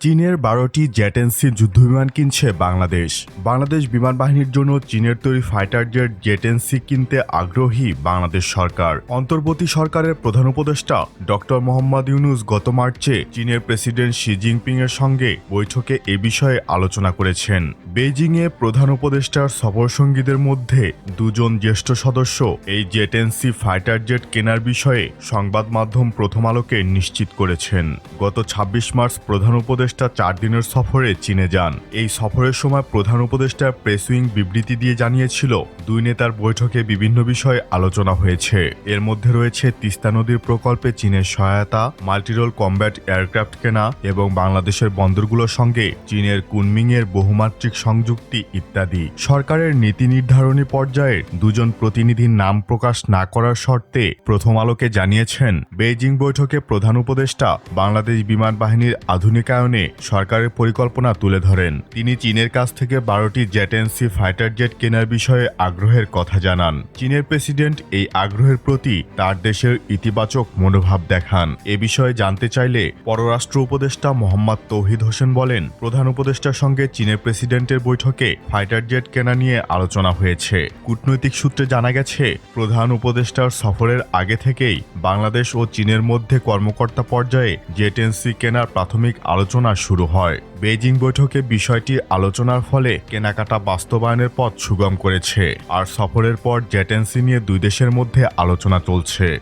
চীনের বারোটি জেটেন্সি যুদ্ধবিমান কিনছে বাংলাদেশ। বাংলাদেশ বিমান বাহিনীর জন্য চীনের তৈরি ফাইটার জেট জেটেন্সি কিনতে আগ্রহী বাংলাদেশ সরকার। অন্তর্বর্তী সরকারের প্রধান উপদেষ্টা ডক্টর মোহাম্মদ ইউনুস গত মার্চে চীনের প্রেসিডেন্ট শি জিনপিং এর সঙ্গে বৈঠকে এ বিষয়ে আলোচনা করেছেন। বেইজিংয়ে প্রধান উপদেষ্টার সফরসঙ্গীদের মধ্যে দুজন জ্যেষ্ঠ সদস্য এই জেটেন্সি ফাইটার জেট কেনার বিষয়ে সংবাদ মাধ্যম প্রথম আলোকে নিশ্চিত করেছেন। গত ২৬ মার্চ প্রধান উপদেষ্টা চার দিনের সফরে চীনে যান। এই সফরের সময় প্রধান উপদেষ্টা প্রেসউইং বিবৃতি দিয়ে জানিয়েছিল, দুই নেতার বৈঠকে বিভিন্ন বিষয়ে আলোচনা হয়েছে। এর মধ্যে রয়েছে তিস্তা নদীর প্রকল্পে চীনের সহায়তা, মাল্টিরোল কম্ব্যাট এয়ারক্রাফট কেনা এবং বাংলাদেশের বন্দরগুলোর সঙ্গে চীনের কুনমিং এর বহুমাত্রিক সংযুক্তি ইত্যাদি। সরকারের নীতি নির্ধারণী পর্যায়ে দুজন প্রতিনিধির নাম প্রকাশ না করার শর্তে প্রথম আলোকে জানিয়েছেন, বেইজিং বৈঠকে প্রধান উপদেষ্টা বাংলাদেশ বিমান বাহিনীর আধুনিকায়নে সরকারের পরিকল্পনা তুলে ধরেন। তিনি চীনের কাছ থেকে বারোটি জেটেন্সি ফাইটার জেট কেনার বিষয়ে আগ্রহের কথা জানান। চীনের প্রেসিডেন্ট এই আগ্রহের প্রতি তার দেশের ইতিবাচক মনোভাব দেখান। এ বিষয়ে জানতে চাইলে পররাষ্ট্র উপদেষ্টা মোহাম্মদ তৌহিদ হোসেন বলেন, প্রধান উপদেষ্টার সঙ্গে চীনের প্রেসিডেন্টের বৈঠকে ফাইটার জেট কেনা নিয়ে আলোচনা হয়েছে। কূটনৈতিক সূত্রে জানা গেছে, প্রধান উপদেষ্টার সফরের আগে থেকেই বাংলাদেশ ও চীনের মধ্যে কর্মকর্তা পর্যায়ে জেটেন্সি কেনার প্রাথমিক আলোচনা শুরু হয়। বেজিং বৈঠকে বিষয়টি আলোচনার ফলে কেনাকাটা বাস্তবায়নের পথ সুগম করেছে। আর সফরের পর জেটেন্সি নিয়ে দুই দেশের মধ্যে আলোচনা চলছে।